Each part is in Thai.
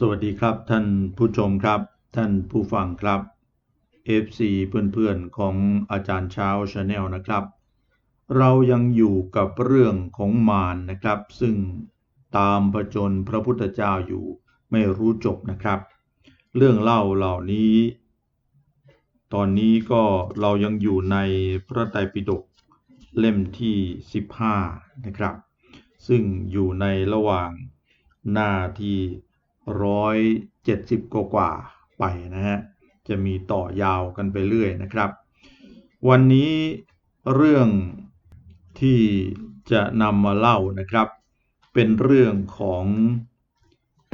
สวัสดีครับท่านผู้ชมครับ ท่านผู้ฟังครับ FC เพื่อนๆของอาจารย์เช้าชาแนลนะครับ เรายังอยู่กับเรื่องของมารนะครับ ซึ่งตามผจญพระพุทธเจ้าอยู่ไม่รู้จบนะครับ เรื่องเล่าเหล่านี้ ตอนนี้ก็เรายังอยู่ในพระไตรปิฎกเล่มที่ 15 นะครับ ซึ่งอยู่ในระหว่างหน้าที่ ร้อยเจ็ดสิบกว่าไปนะฮะ จะมีต่อยาวกันไปเรื่อยนะครับ วันนี้เรื่องที่จะนำมาเล่านะครับ เป็นเรื่องของ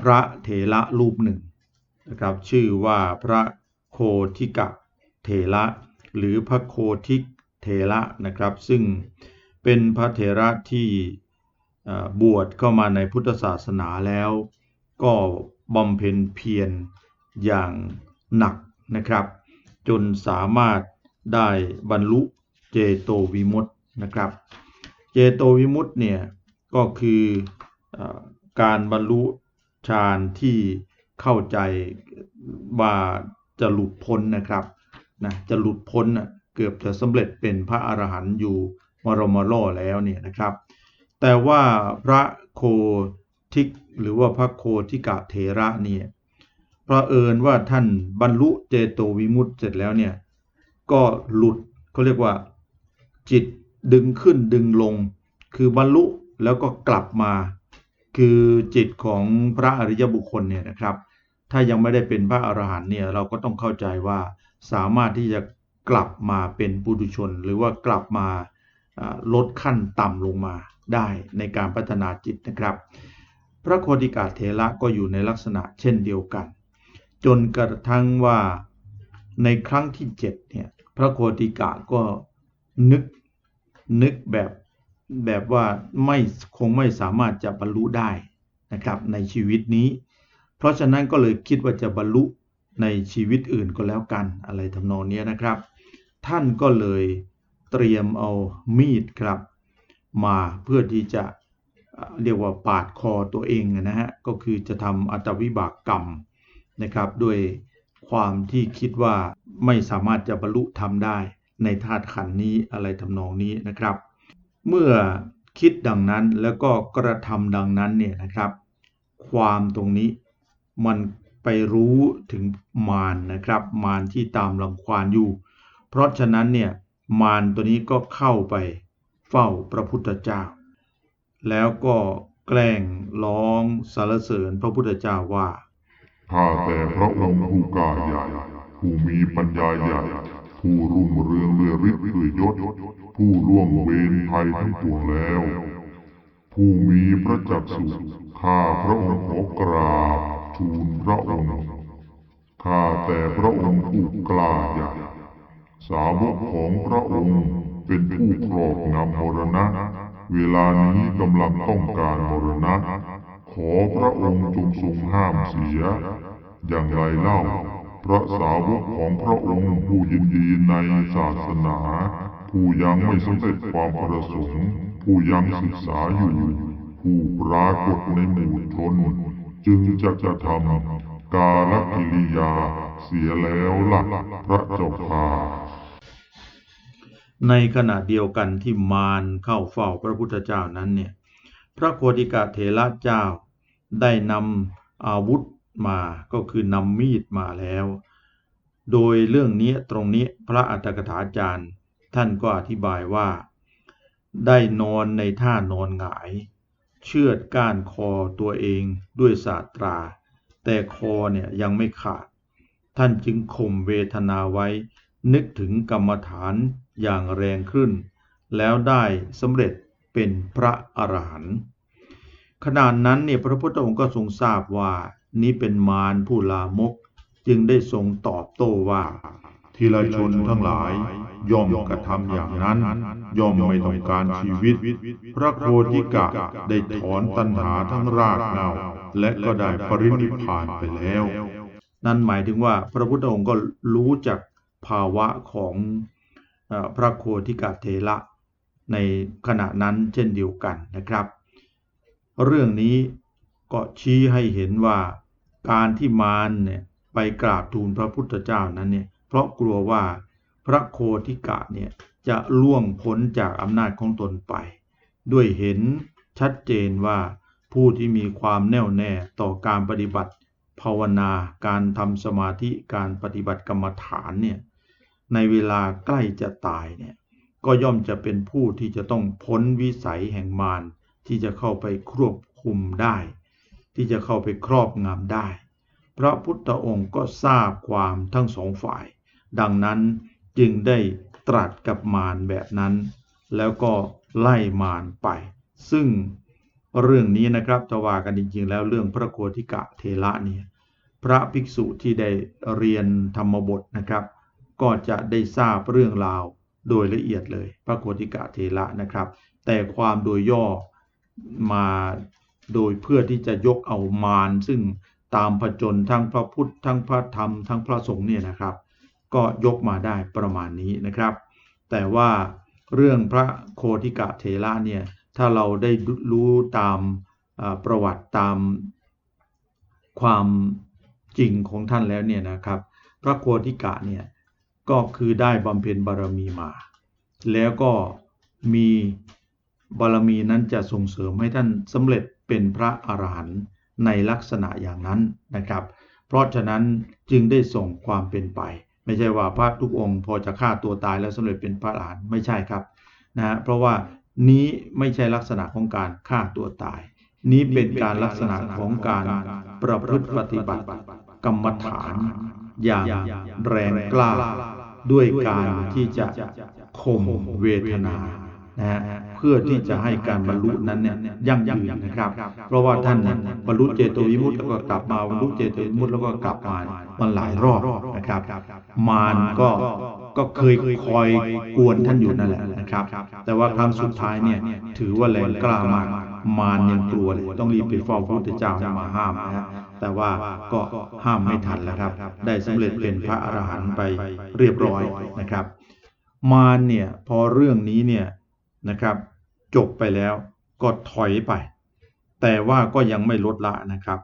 พระเถระรูปหนึ่งนะครับ ชื่อว่าพระโคทิกะเถระหรือพระโคทิกเถระนะครับ ซึ่งเป็นพระเถระที่บวชเข้ามาในพุทธศาสนาแล้ว ก็บำเพ็ญเพียรอย่างหนักนะครับ จนสามารถได้บรรลุเจโตวิมุตตินะครับ เจโตวิมุตติเนี่ยก็คืออการบรรลุฌานที่เข้าใจว่าจะหลุดพ้นนะครับนะจะหลุดพ้นเกือบจะสำเร็จเป็นพระอรหันต์อยู่มรมล่อแล้วเนี่ยนะครับ แต่ว่าพระโค ทิกหรือว่าพระโคทิกะเถระเนี่ยพระเอิญว่าท่านบรรลุเจโตวิมุตติเสร็จแล้วเนี่ยก็หลุดเขาเรียกว่าจิตดึงขึ้นดึงลง คือบรรลุแล้วก็กลับมา คือจิตของพระอริยบุคคลเนี่ยนะครับ ถ้ายังไม่ได้เป็นพระอรหันต์เนี่ยเราก็ต้องเข้าใจว่าสามารถที่จะกลับมาเป็นปุถุชน หรือว่ากลับมาลดขั้นต่ำลงมาได้ในการพัฒนาจิตนะครับ พระโคติกาเถระก็อยู่ในลักษณะเช่นเดียวกัน จนกระทั่งว่าในครั้งที่เจ็ดเนี่ยพระโคติกาก็นึกนึกแบบแบบว่าไม่คงไม่สามารถจะบรรลุได้นะครับในชีวิตนี้ เพราะฉะนั้นก็เลยคิดว่าจะบรรลุในชีวิตอื่นก็แล้วกันอะไรทำนองนี้นะครับ ท่านก็เลยเตรียมเอามีดครับ มาเพื่อที่จะ เรียกว่าปาดคอตัวเองนะฮะก็คือจะทำอัตวิบากกรรมนะครับด้วยความที่คิดว่าไม่สามารถจะบรรลุทำได้ในธาตุขันนี้อะไรทำนองนี้นะครับ เมื่อคิดดังนั้นแล้วก็กระทำดังนั้นเนี่ยนะครับ ความตรงนี้มันไปรู้ถึงมารนะครับมารที่ตามรังควานอยู่ เพราะฉะนั้นเนี่ยมารตัวนี้ก็เข้าไปเฝ้าพระพุทธเจ้า แล้วก็แกล้งร้องสรรเสริญพระพุทธเจ้าว่า ข้าแต่พระองค์ผู้กล้าใหญ่ ผู้มีปัญญาใหญ่ ผู้รุ่งเรืองด้วยฤทธิ์ด้วยยศ ผู้ล่วงเวรภัยทั้งปวงแล้ว ผู้มีพระจักสุข้าพระองค์ขอกราบทูลพระองค์ ข้าแต่พระองค์ผู้กล้าใหญ่ สาวกของพระองค์เป็นผู้ครอบงำมรณะ เวลานี้กำลังต้องการมรณะ ขอพระองค์จงทรงห้ามเสีย อย่างไรเล่า พระสาวกของพระองค์ผู้ยินดีในศาสนา ผู้ยังไม่สำเร็จความประสงค์ ผู้ยังศึกษาอยู่ ผู้ปรากฏในหมู่ชนจึงจะจะทำกาลกิริยาเสียแล้วล่ะพระเจ้าค่ะ ในขณะเดียวกันที่มารเข้าเฝ้าพระพุทธเจ้านั้นเนี่ยพระโคติกาเถระเจ้าได้นำอาวุธมาก็คือนำมีดมาแล้ว โดยเรื่องนี้ตรงนี้พระอัตถกถาจารย์ ท่านก็อธิบายว่า ได้นอนในท่านอนหงาย เชือดก้านคอตัวเองด้วยศาสตรา แต่คอเนี่ยยังไม่ขาด ท่านจึงข่มเวทนาไว้ นึกถึงกรรมฐานอย่างแรงขึ้น แล้วได้สำเร็จเป็นพระอรหันต์ขณะนั้นเนี่ยพระพุทธองค์ก็ทรงทราบว่านี้เป็นมารผู้ลามก จึงได้ทรงตอบโต้ว่า ทีละชนทั้งหลาย ย่อมกระทำอย่างนั้น ย่อมไม่ต้องการชีวิต พระโคติกะได้ถอนตัณหาทั้งรากเหง้าและก็ได้ปรินิพพานไปแล้ว นั่นหมายถึงว่าพระพุทธองค์ก็รู้จัก ภาวะของพระโคติกาเถระในขณะนั้นเช่นเดียวกันนะครับ เรื่องนี้ก็ชี้ให้เห็นว่าการที่มารเนี่ยไปกราบทูลพระพุทธเจ้านั้นเนี่ยเพราะกลัวว่าพระโคทิกะเนี่ยจะล่วงพ้นจากอำนาจของตนไป ด้วยเห็นชัดเจนว่าผู้ที่มีความแน่วแน่ต่อการปฏิบัติ ภาวนาการทำสมาธิการปฏิบัติกรรมฐานเนี่ย ในเวลาใกล้จะตายเนี่ยก็ย่อมจะเป็นผู้ที่จะต้องพ้นวิสัยแห่งมารที่จะเข้าไปควบคุมได้ ที่จะเข้าไปครอบงำได้ พระพุทธองค์ก็ทราบความทั้งสองฝ่าย ดังนั้นจึงได้ตรัสกับมารแบบนั้น แล้วก็ไล่มารไป ซึ่งเรื่องนี้นะครับจะว่ากันจริงๆแล้วเรื่องพระโคติกะเทระเนี่ยพระภิกษุที่ได้เรียนธรรมบทนะครับ ก็จะได้ทราบเรื่องราวโดยละเอียดเลยพระโคติกะเทระนะครับ แต่ความโดยย่อมาโดยเพื่อที่จะยกเอามารซึ่งตามผจญทั้งพระพุทธทั้งพระธรรมทั้งพระสงฆ์เนี่ยนะครับ ก็ยกมาได้ประมาณนี้นะครับ แต่ว่าเรื่องพระโคติกะเทระเนี่ยถ้าเราได้รู้ตามประวัติตามความจริงของท่านแล้วเนี่ยนะครับ พระโคติกะเนี่ย ก็คือได้บำเพ็ญบารมีมา แล้วก็มีบารมีนั้นจะส่งเสริมให้ท่านสำเร็จเป็นพระอรหันต์ในลักษณะอย่างนั้นนะครับ เพราะฉะนั้นจึงได้ส่งความเป็นไป ไม่ใช่ว่าพระทุกองค์ พอจะฆ่าตัวตายแล้วสำเร็จเป็นพระอรหันต์ไม่ใช่ครับนะฮะเพราะว่านี้ไม่ใช่ลักษณะของการฆ่าตัวตาย นี้เป็นการลักษณะของการประพฤติปฏิบัติกรรมฐานอย่างแรงกล้า ด้วยการที่จะข่มเวทนานะฮะเพื่อที่จะให้การบรรลุนั้นเนี่ยยั่งยืนนะครับ เพราะว่าท่านเนี่ยบรรลุเจโตวิมุตติแล้วก็กลับมาบรรลุเจโตวิมุตติแล้วก็กลับมามันหลายรอบนะครับ มารก็ก็เคยคอยกวนท่านอยู่นั่นแหละนะครับ แต่ว่าครั้งสุดท้ายเนี่ยถือว่าแรงกล้ามากมารยังกลัวเลยต้องรีบไปเฝ้าพระพุทธเจ้ามาห้ามนะฮะ แต่ว่าก็ห้ามไม่ทันแล้วครับ ได้สำเร็จเป็นพระอรหันต์ไปเรียบร้อยนะครับ มารเนี่ยพอเรื่องนี้เนี่ยนะครับ จบไปแล้วก็ถอยไป แต่ว่าก็ยังไม่ลดละนะครับ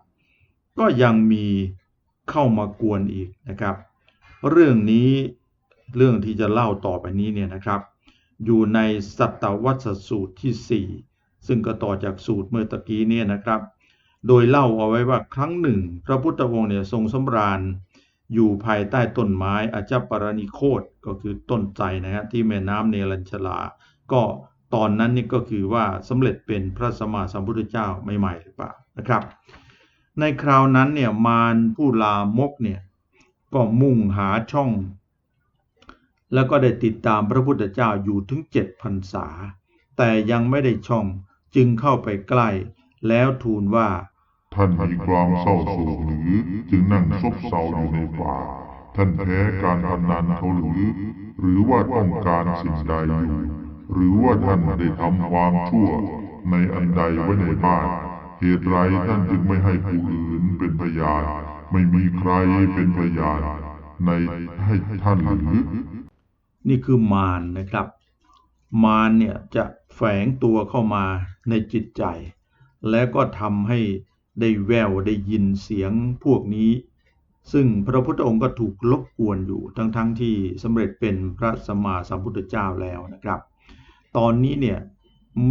ก็ยังมีเข้ามากวนอีกนะครับ เรื่องนี้เรื่องที่จะเล่าต่อไปนี้เนี่ยนะครับ อยู่ในสัตตวัสสูตรที่ 4 ซึ่งก็ต่อจากสูตรเมื่อตะกี้เนี่ยนะครับ โดยเล่าเอาไว้ว่าครั้งหนึ่ง พระพุทธองค์เนี่ยทรงสำราญอยู่ภายใต้ต้นไม้อาจปรณิโคตก็คือต้นไทรนะฮะที่แม่น้ำเนรัญชลา ก็ตอนนั้นนี่ก็คือว่าสำเร็จเป็นพระสมมาสัมพุทธเจ้าใหม่ๆหรือเปล่านะครับ ในคราวนั้นเนี่ยมารผู้ลามกเนี่ยก็มุ่งหาช่อง แล้วก็ได้ติดตามพระพุทธเจ้าอยู่ถึงเจ็ดพรรษา แต่ยังไม่ได้ช่องจึงเข้าไปใกล้ แล้วทูลว่า ท่านมีความเศร้าโศกหรือจึงนั่งซบเซาอยู่ในป่า ท่านแพ้การพนันเขาหรือ หรือว่าต้องการสิ่งใดอยู่หรือว่าท่านได้ทำความชั่วในอันใดไว้ในบ้าน เหตุไรท่านจึงไม่ให้ผู้อื่นเป็นพยาน ไม่มีใครเป็นพยานในให้ท่านหรือนี่คือมารนะครับ มารเนี่ยจะแฝงตัวเข้ามาในจิตใจ แล้วก็ทำให้ได้แววได้ยินเสียงพวกนี้ ซึ่งพระพุทธองค์ก็ถูกลบกวนอยู่ทั้งๆทที่สำเร็จเป็นพระสัมมาสัมพุทธเจ้าแล้วนะครับ ตอนนี้เนี่ย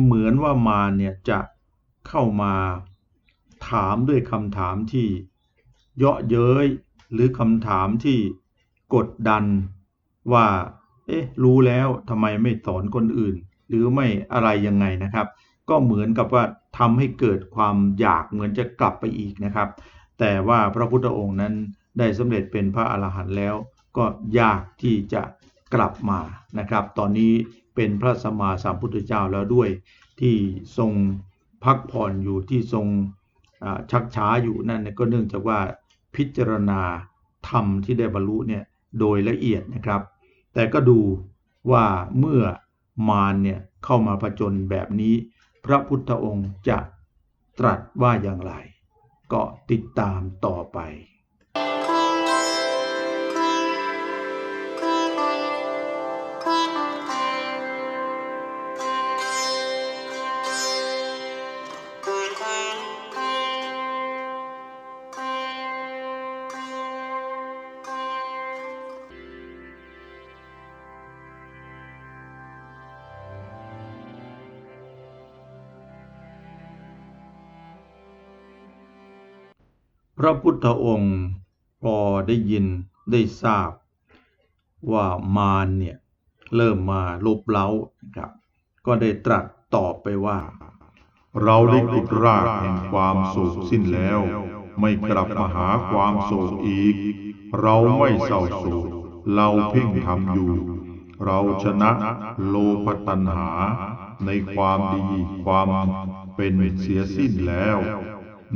เหมือนว่ามาเนี่ยจะเข้ามาถามด้วยคำถามที่เยาะเย้ยหรือคำถามที่กดดันว่า เอ๊ะ รู้แล้วทำไมไม่สอนคนอื่น หรือไม่อะไรยังไงนะครับ ก็เหมือนกับว่า ทำให้เกิดความอยากเหมือนจะกลับไปอีกนะครับ แต่ว่าพระพุทธองค์นั้นได้สำเร็จเป็นพระอรหันต์แล้ว ก็ยากที่จะกลับมานะครับ ตอนนี้เป็นพระสัมมาสัมพุทธเจ้าแล้วด้วย ที่ทรงพักผ่อนอยู่ที่ทรงชักช้าอยู่นั่นก็เนื่องจากว่าพิจารณาธรรมที่ได้บรรลุเนี่ยโดยละเอียดนะครับ แต่ก็ดูว่าเมื่อมารเนี่ยเข้ามาผจญแบบนี้ พระพุทธองค์จะตรัสว่าอย่างไร ก็ติดตามต่อไป ระพุทธองค์พอได้ยินได้ทราบ ว่ามารเนี่ยเริ่มมาลบเล้าครับ ก็ได้ตรัสตอบไปว่า เราได้ขุดรากแห่งความโศกสิ้นแล้ว ไม่กลับมาหาความโศกอีก เราไม่เศร้าโศกเราเพ่งทำอยู่ เราชนะโลภตัณหาในความดีความเป็นเสียสิ้นแล้ว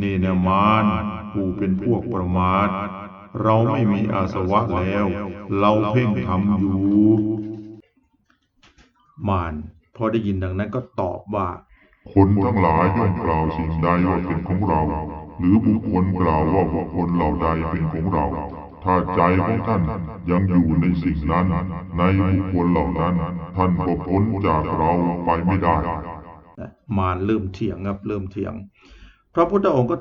นี่นะมาร ผู้เป็นพวกประมาท เราไม่มีอาสวะแล้ว เราเพ่งทำอยู่ มารพอได้ยินดังนั้นก็ตอบว่า คนทั้งหลายย่อมกล่าวสิ่งใดว่าเป็นของเรา หรือบุคคลกล่าวว่าบุคคลเหล่าใดเป็นของเรา ถ้าใจของท่านยังอยู่ในสิ่งนั้น ในบุคคลเหล่านั้น ท่านก็พ้นจากเราไปไม่ได้ มารเริ่มเถียงครับเริ่มเถียง พระพุทธองค์ก็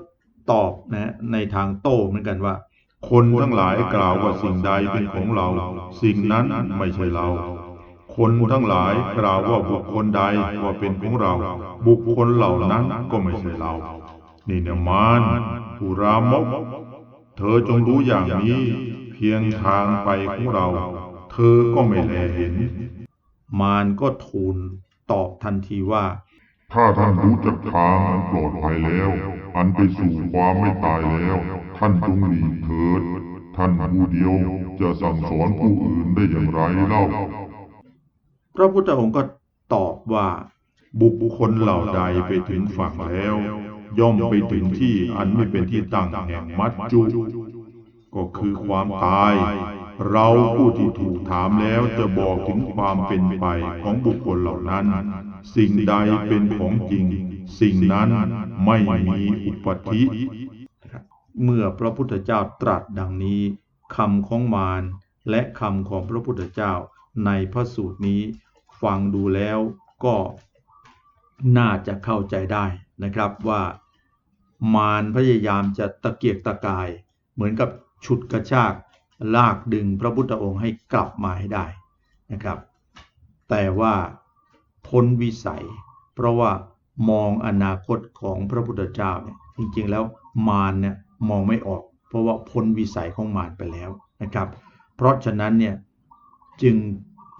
ตอบนะในทางโต้เหมือนกันว่า คนทั้งหลายกล่าวว่าสิ่งใดเป็นของเรา สิ่งนั้นไม่ใช่เรา คนทั้งหลายกล่าวว่าบุคคลใดว่าเป็นของเรา บุคคลเหล่านั้นก็ไม่ใช่เรา นี่นะมารผู้รามก เธอจงรู้อย่างนี้ เพียงทางไปของเรา เธอก็ไม่แลเห็น มารก็ทูลตอบทันทีว่า ถ้าท่านรู้จักทางอันปลอดภัยแล้ว อันไปสู่ความไม่ตายแล้ว ท่านจงหลีกเถิด ท่านผู้เดียวจะสั่งสอนผู้อื่นได้อย่างไรเล่า พระพุทธองค์ก็ตอบว่า บุคคลเหล่าใดไปถึงฝั่งแล้ว ย่อมไปถึงที่อันไม่เป็นที่ตั้งแห่งมัจจุ ก็คือความตาย เราผู้ที่ถูกถามแล้วจะบอกถึงความเป็นไปของบุคคลเหล่านั้น สิ่งใดเป็นของจริง สิ่งนั้นไม่มีอุปธิเมื่อพระพุทธเจ้าตรัสดังนี้คำของมารและคำของพระพุทธเจ้าในพระสูตรนี้ ฟังดูแล้วก็น่าจะเข้าใจได้นะครับว่ามารพยายามจะตะเกียกตะกาย เหมือนกับฉุดกระชากลากดึงพระพุทธองค์ให้กลับมาให้ได้นะครับ แต่ว่า พ้นวิสัย เพราะว่ามองอนาคตของพระพุทธเจ้าเนี่ยจริงๆแล้วมารเนี่ยมองไม่ออก เพราะว่าพ้นวิสัยของมารไปแล้วนะครับ เพราะฉะนั้นเนี่ยจึง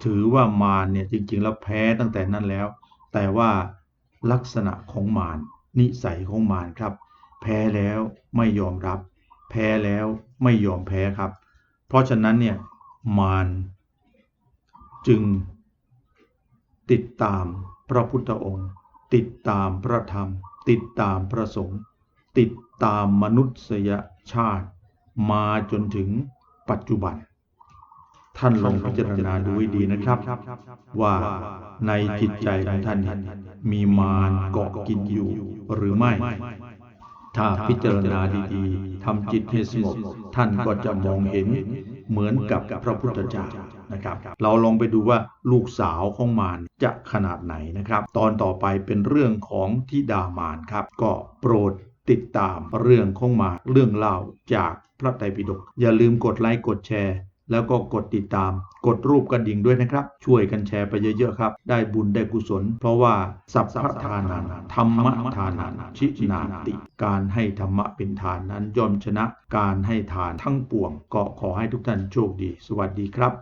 ถือว่ามารเนี่ยจริงๆแล้วแพ้ตั้งแต่นั้นแล้ว แต่ว่าลักษณะของมารนิสัยของมารครับ แพ้แล้วไม่ยอมรับ แพ้แล้วไม่ยอมแพ้ครับ เพราะฉะนั้นเนี่ยมารจึง ติดตามพระพุทธองค์ ติดตามพระธรรม ติดตามพระสงฆ์ติดตามมนุษยชาติ มาจนถึงปัจจุบัน ท่านลองพิจารณาดูให้ดีนะครับ ว่าในจิตใจของท่านนี่ยมีมารเกาะกินอยู่หรือไม่ ถ้าพิจารณาดีๆทำจิตให้สงบท่านก็จะมองเห็นเหมือนกับพระพุทธเจ้า นะครับ เราลองไปดูว่าลูกสาวของมารจะขนาดไหนนะครับ ตอนต่อไปเป็นเรื่องของทิดามารครับ ก็โปรดติดตามเรื่องของมารเรื่องเล่าจากพระไตรปิฎกอย่าลืมกดไลค์กดแชร์ แล้วก็กดติดตาม กดรูปกระดิ่งด้วยนะครับ ช่วยกันแชร์ไปเยอะๆครับ ได้บุญได้กุศล เพราะว่าสัพพทานันธรรมทานันชินาติ การให้ธรรมะเป็นทานนั้นย่อมชนะการให้ทานทั้งปวงก็ขอให้ทุกท่านโชคดี สวัสดีครับ